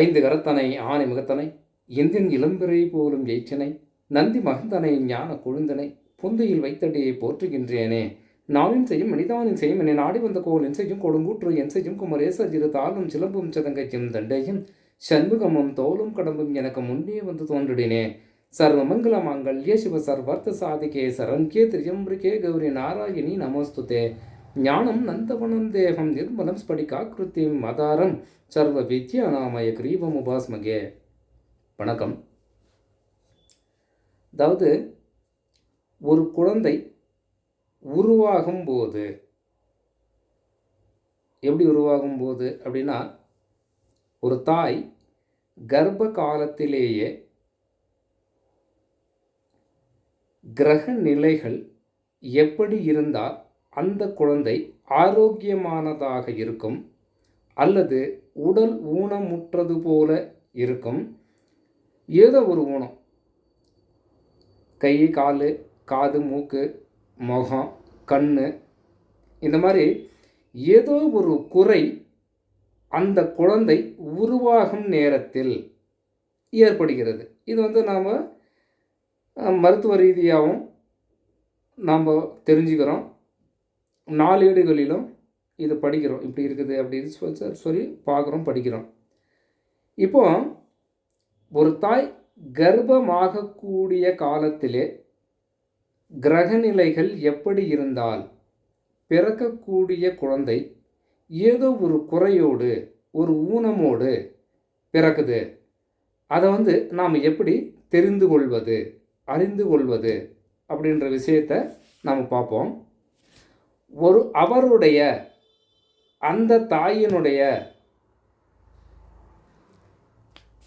ஐந்து கரத்தனை ஆனை முகத்தனை இந்தின் இளம்பிறை போலும் ஜெயிச்சனை நந்தி மகந்தனை ஞான கொழுந்தனை புந்தையில் வைத்தடியை போற்றுகின்றேனே. நாளின் செய்யும் மனிதானின் செய்யும் என்னை நாடி வந்த கோலின் செய்யும் கொடுங்கூற்று என் செய்யும் குமரேச சிறு தாளும் சிலம்பும் சதங்கையும் தண்டையும் சண்முகமும் தோலும் கடம்பும் எனக்கு முன்னே வந்து தோன்றிடினே. சர்வமங்கல மாங்கல்ய சிவ சர்வர்த்த சாதிகே சரண்கே திரியம்பிரிகே கௌரி நாராயணி நமோஸ்துதே. ஞானம் நந்தவனம் தேகம் நிர்மலம் ஸ்படிகாக்கிருத்திம் மதாரம் சர்வ வித்யாநாமய கிரீவம் உபாஸ்மகே. வணக்கம். அதாவது ஒரு குழந்தை உருவாகும் போது எப்படி உருவாகும் போது அப்படின்னா ஒரு தாய் கர்ப்ப காலத்திலேயே கிரக நிலைகள் எப்படி இருந்தால் அந்த குழந்தை ஆரோக்கியமானதாக இருக்கும் அல்லது உடல் ஊனமுற்றது போல இருக்கும். ஏதோ ஒரு ஊனம். கை கால் காது மூக்கு முகம் கண் இந்த மாதிரி ஏதோ ஒரு குறை அந்த குழந்தை உருவாகும் நேரத்தில் ஏற்படுகிறது. இது வந்து நாம் மருத்துவ ரீதியாகவும் நாம் தெரிஞ்சுக்கிறோம். நாளேடுகளிலும் இது படிக்கிறோம். இப்படி இருக்குது அப்படின்னு சொல்லி சொல்லி பார்க்குறோம் படிக்கிறோம். இப்போ ஒரு தாய் கர்ப்பமாகக்கூடிய காலத்திலே கிரகநிலைகள் எப்படி இருந்தால் பிறக்கக்கூடிய குழந்தை ஏதோ ஒரு குறையோடு ஒரு ஊனமோடு பிறக்குது. அதை வந்து நாம் எப்படி தெரிந்து கொள்வது அறிந்து கொள்வது அப்படின்ற விஷயத்தை நாம் பார்ப்போம். ஒரு அவருடைய அந்த தாயினுடைய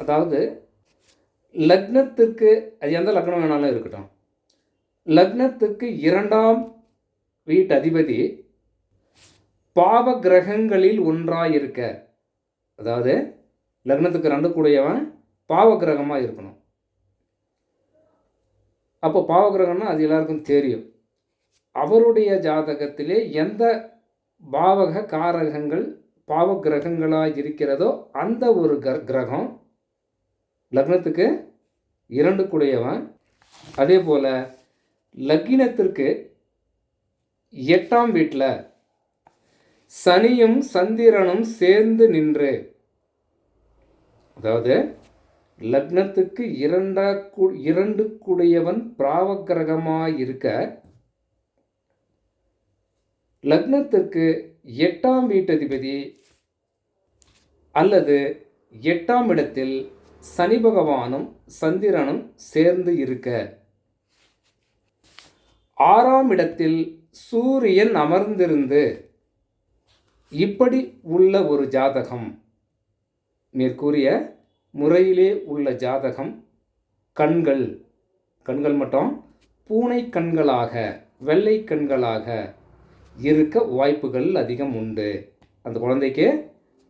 அதாவது லக்னத்துக்கு அது எந்த லக்னம் வேணாலும் இருக்கட்டும். லக்னத்துக்கு இரண்டாம் வீட்டு அதிபதி பாவ கிரகங்களில் ஒன்றாக இருக்க அதாவது லக்னத்துக்கு ரெண்டு கூடியவன் பாவ கிரகமாக இருக்கணும். அப்போ பாவ கிரகம்னா அது எல்லாருக்கும் தெரியும். அவருடைய ஜாதகத்திலே எந்த பாவக காரகங்கள் பாவ கிரகங்களாக இருக்கிறதோ அந்த ஒரு கர் கிரகம் லக்னத்துக்கு இரண்டு கூடியவன் அதே போல் லக்னத்திற்கு எட்டாம் வீட்டில் சனியும் சந்திரனும் சேர்ந்து நின்று அதாவது லக்னத்துக்கு இரண்டா கு இரண்டு கூடியவன் பிராவக்கிரகமாக இருக்க லக்னத்திற்கு எட்டாம் வீட்டதிபதி அல்லது எட்டாம் இடத்தில் சனி பகவானும் சந்திரனும் சேர்ந்து இருக்க. ஆறாம் இடத்தில் சூரியன் அமர்ந்திருந்து இப்படி உள்ள ஒரு ஜாதகம். மேற்கூறிய முறையிலே உள்ள ஜாதகம் கண்கள். கண்கள் மட்டும் பூனை கண்களாக வெள்ளை கண்களாக இருக்க வாய்ப்புகள் அதிகம் உண்டு. அந்த குழந்தைக்கு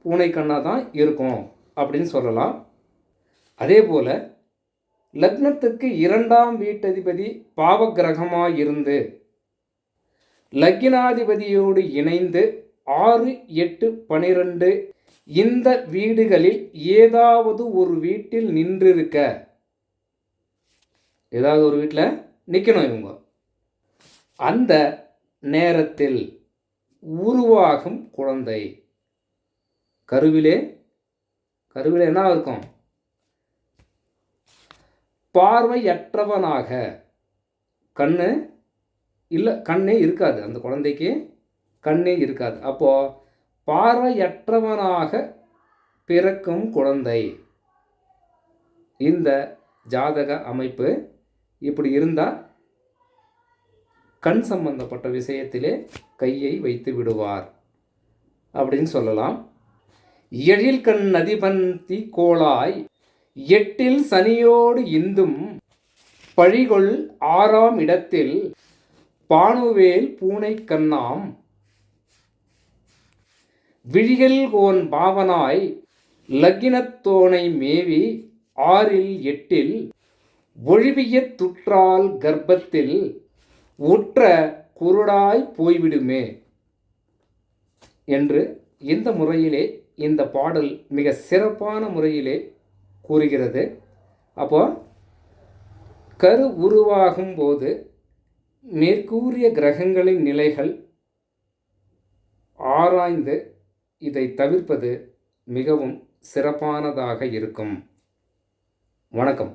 பூனை கண்ணாக தான் இருக்கும் அப்படின்னு சொல்லலாம். அதே போல் லக்னத்துக்கு இரண்டாம் வீட்டதிபதி பாவகிரகமாக இருந்து லக்னாதிபதியோடு இணைந்து ஆறு எட்டு பனிரெண்டு இந்த வீடுகளில் ஏதாவது ஒரு வீட்டில் நின்றிருக்க. ஏதாவது ஒரு வீட்டில் நிற்கணும் இவங்க. அந்த நேரத்தில் உருவாகும் குழந்தை. கருவிலே கருவில் என்ன இருக்கும்? பார்வையற்றவனாக. கண்ணு இல்லை கண்ணே இருக்காது. அந்த குழந்தைக்கு கண்ணே இருக்காது. அப்போது பார்வையற்றவனாக பிறக்கும் குழந்தை. இந்த ஜாதக அமைப்பு இப்படி இருந்தால் கண் சம்பந்தப்பட்ட விஷயத்திலே கையை வைத்து விடுவார். அப்படின்னு சொல்லலாம். எழில் கண் நதிபந்தி கோளாய் எட்டில் சனியோடு இந்தும் பழிகொள் ஆறாம் இடத்தில் பானுவேல் பூனை கண்ணாம். விழிகள் கோன் பாவனாய் லக்கினத்தோனை மேவி ஆறில் எட்டில் ஒழிவிய துற்றால் கர்ப்பத்தில் உற்ற குருடாய் போய்விடுமே என்று இந்த முறையிலே இந்த பாடல் மிக சிறப்பான முறையிலே கூறுகிறது. அப்போ கரு உருவாகும் போது மேற்கூறிய கிரகங்களின் நிலைகள் ஆராய்ந்து இதை தவிர்ப்பது மிகவும் சிறப்பானதாக இருக்கும். வணக்கம்.